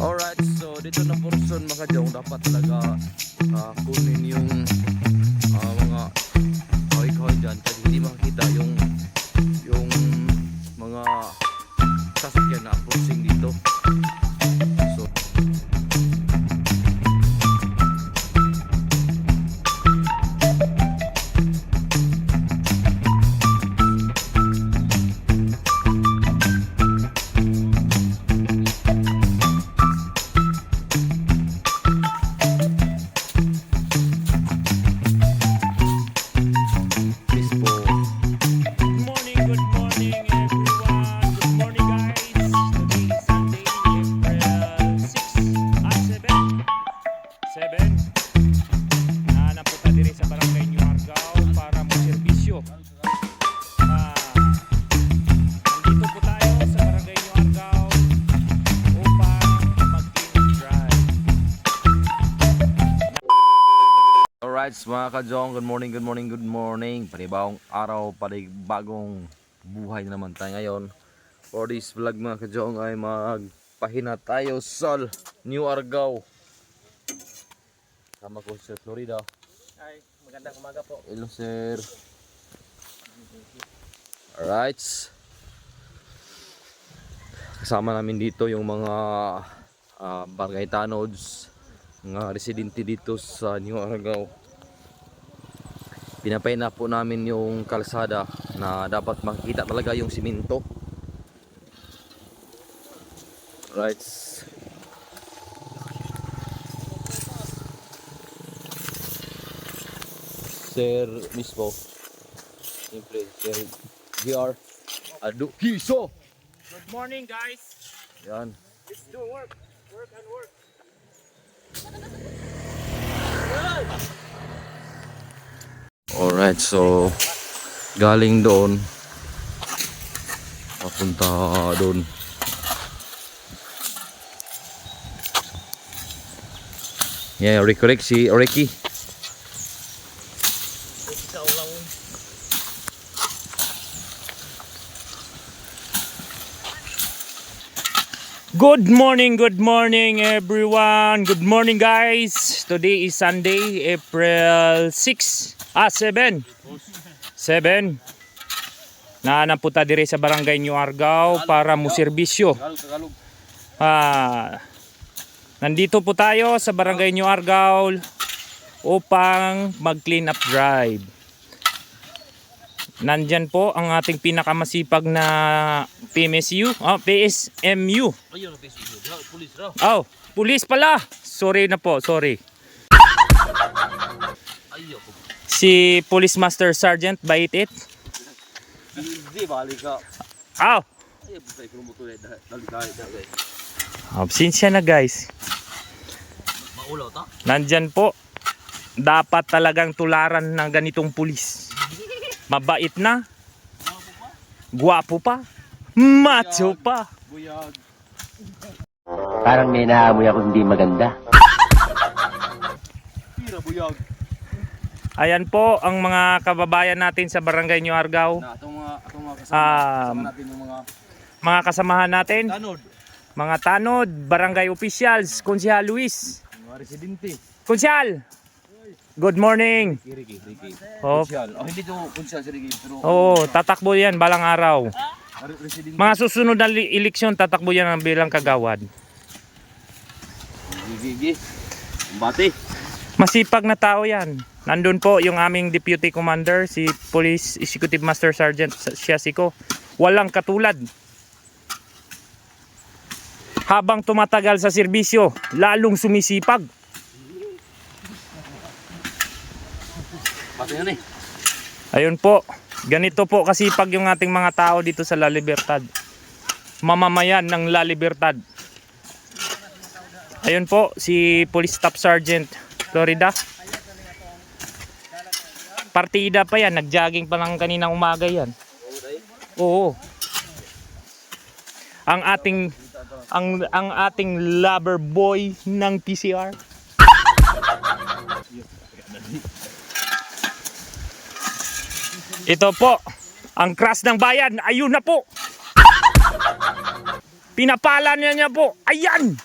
Alright, so dito na portion mga jong. Dapat talaga ah, kunin yung ah, mga kahoy-kahoy dyan. Kasi hindi makikita yung Alright, mga kajong, good morning, good morning, good morning. Panibawang araw, panibagong buhay na naman tayo ngayon. For this vlog mga kajong ay magpahina tayo sa New Argao. Sama ko sa Florida. Ay, magandang umaga po. Hello sir. Alright. Kasama namin dito yung mga ah, barangay tanods, mga residente dito sa New Argao. Pinapay na po namin yung kalsada na dapat makikita talaga yung siminto. Right. Sir mismo. Siyempre, Sir GR. Adu Kiso! Good morning guys. Yan. Let's do work. Work and work. Alright, so galing doon papunta doon. Yeah, recollect si Oreki. Good morning, good morning everyone. Good morning guys. Today is Sunday, April 6. Ah, 7. 7. Naanaputa dire sa barangay New Argao para mo serbisyo. Ah, nandito po tayo sa Barangay New Argao upang mag-clean up drive. Nandyan po ang ating pinakamasipag na PMSU, ah, PSMU. Ayun, police raw. Oh, pulis pala. Sorry na po, sorry. Si Police Master Sergeant Baitit. Hindi balik ka. Oh, dahil. absensya na guys. Maulaw ta? Nandyan po, dapat talagang tularan ng ganitong pulis. Mabait na, guwapo pa, macho pa. Buyag. Parang may naamoy ako hindi maganda. Pira buyag. Ayan po ang mga kababayan natin sa Barangay New Argao. Na mga atong mga kasama, Ah, kasama natin yung mga Mga kasamahan natin, tanod, mga tanod, barangay officials, Konsyal Luis. mga residente. Konsyal! Good morning! Ricky, Ricky. Oh, Kunsyal. Oh, hindi to kunsyal si Ricky, pero tatakbo yan balang araw. Re- residente. Mga susunod na li- eleksyon, tatakbo yan ang bilang kagawad. Gigi. Bati. Masipag na tao yan. Nandun po yung aming deputy commander, si Police Executive Master Sergeant Siasiko. Walang katulad. Habang tumatagal sa serbisyo, lalong sumisipag. Bati yan eh. Ayun po, ganito po kasipag yung ating mga tao dito sa La Libertad. Mamamayan ng La Libertad. Ayun po, si Police Staff Sergeant Florida. Partida pa yan, nag-jogging pa lang kaninang umaga yan. Oo. Ang ating ang ang ating lover boy ng PCR. Ito po, ang crush ng bayan. Ayun na po. Pinapala niya niya po. Ayan.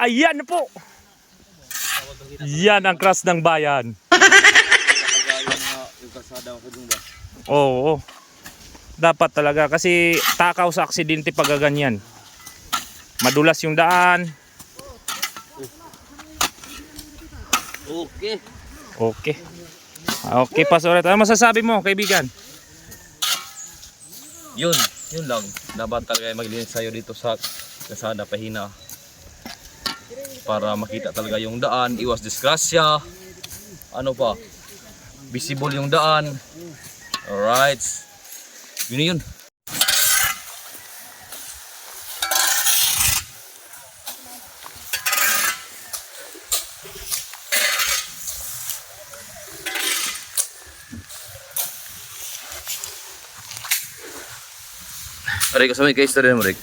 Ayan na po. Yan ang crush ng bayan. Oo. Dapat talaga kasi takaw sa aksidente pag ganyan. Madulas yung daan. Okay. Okay. Okay, Pasoret. Ano masasabi mo, kaibigan? Yun, yun lang. Dapat talaga maglinis sa'yo dito sa kasada pahina. Para makita talaga yung daan, iwas disgrasya. Ano pa? Visible yung daan. Alright. Yun yun. Aray, kasama yung ka-istorya mo, Rick.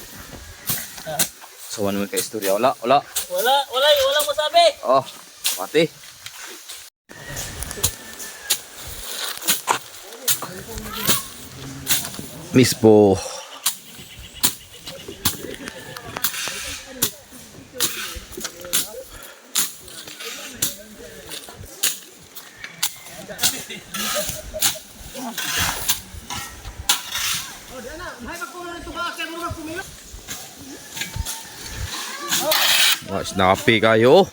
Mo yung ka-istorya. Wala, wala. Wala, wala, wala masabi. Oh, mati. Miss po. Nakapi kayo.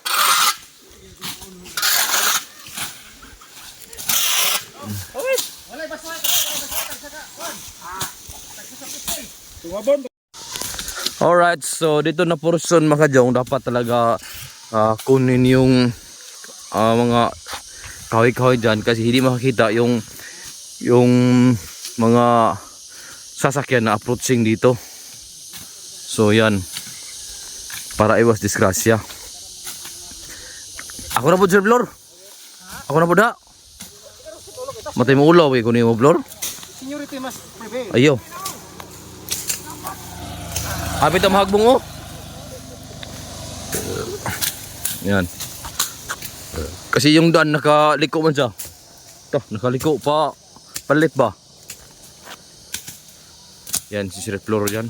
Alright, so dito na portion mga kajong dapat talaga ah, kunin yung ah, mga kahoy-kahoy dyan kasi hindi makakita yung yung mga sasakyan na approaching dito. So yan, para iwas disgrasya. Ako na po, Sir Blor. Ako na po da. Matay mo ulaw eh, kunin mo, Blor. Seniority mas prevail. Ayo. Hapit ang mahagbong oh. Yan. Kasi yung daan nakaliko man siya. Ito, nakaliko pa. Palit ba? Yan, si Sir Floro dyan.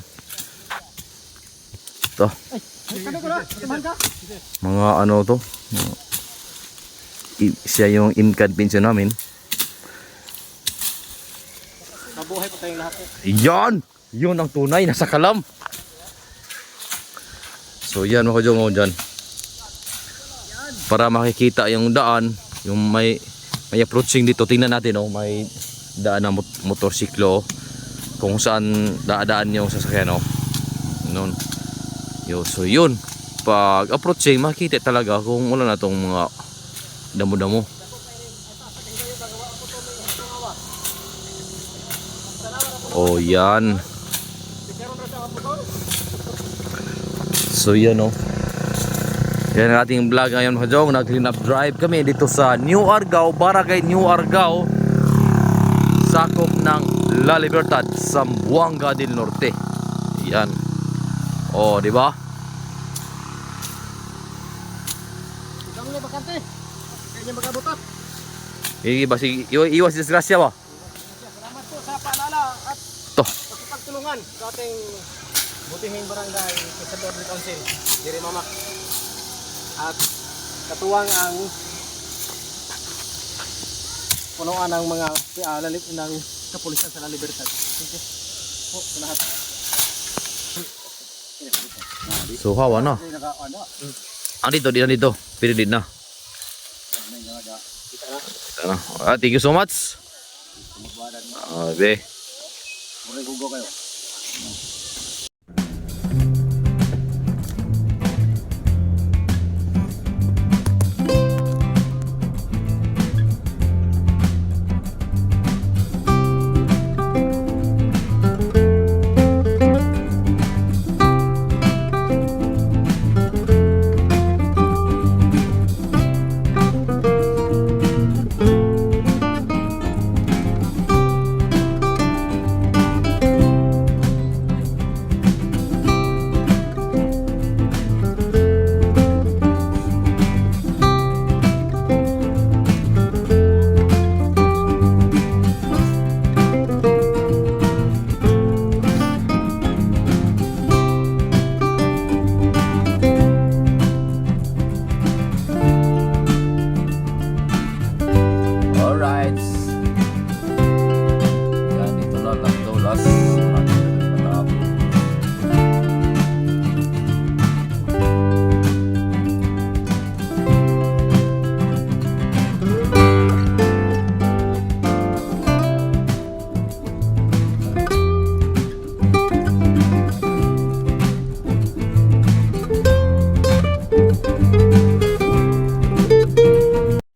Ito. Kano na? Mga ano to. siya yung inconvenience namin. Mabuhay pa tayong lahat. Yan! Yun ang tunay, nasa kalam. So yan mga kajong dyan. Para makikita yung daan, yung may may approaching dito, tingnan natin oh, may daan ng mot- motorsiklo oh. kung saan daadaan yung sasakyan oh. Noon. Yo, so yun. Pag approaching, makikita talaga kung wala na tong mga damo-damo. Oh, yan. So yan oh. Yan ang ating vlog ngayon mga jong. Nag-clean up drive kami dito sa New Argao, Barangay New Argao. Sakop ng La Libertad, Zamboanga del Norte. Yan. Oh, di ba? Ikaw na bakante. Kaya niya magabutot. Sige ba sige, iwa- iwas disgrasya ba? Salamat po sa paalala at To. pakipagtulungan sa ating butihing barangay Quezon Del Council, Diri Mamak. At katuwang ang punuan ng mga ng kapulisan sa La Libertad. Thank you po sa lahat. Na. Ay, naka, ano, Ah, dito, dito, dito. Pwede din na. Na. Ah, thank you so much. Ah, be. Mura gugo kayo.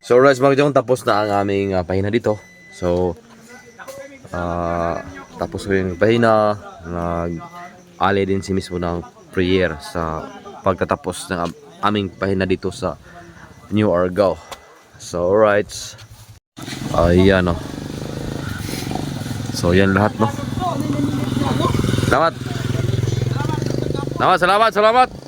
So alright mga kajong, tapos na ang aming ah, pahina dito. So, ah tapos ko yung pahina, nag-ali din si mismo ng prayer sa pagtatapos ng am- aming pahina dito sa New Argao. So alright. Ayan oh. So yan lahat no. Salamat. Salamat, salamat, salamat.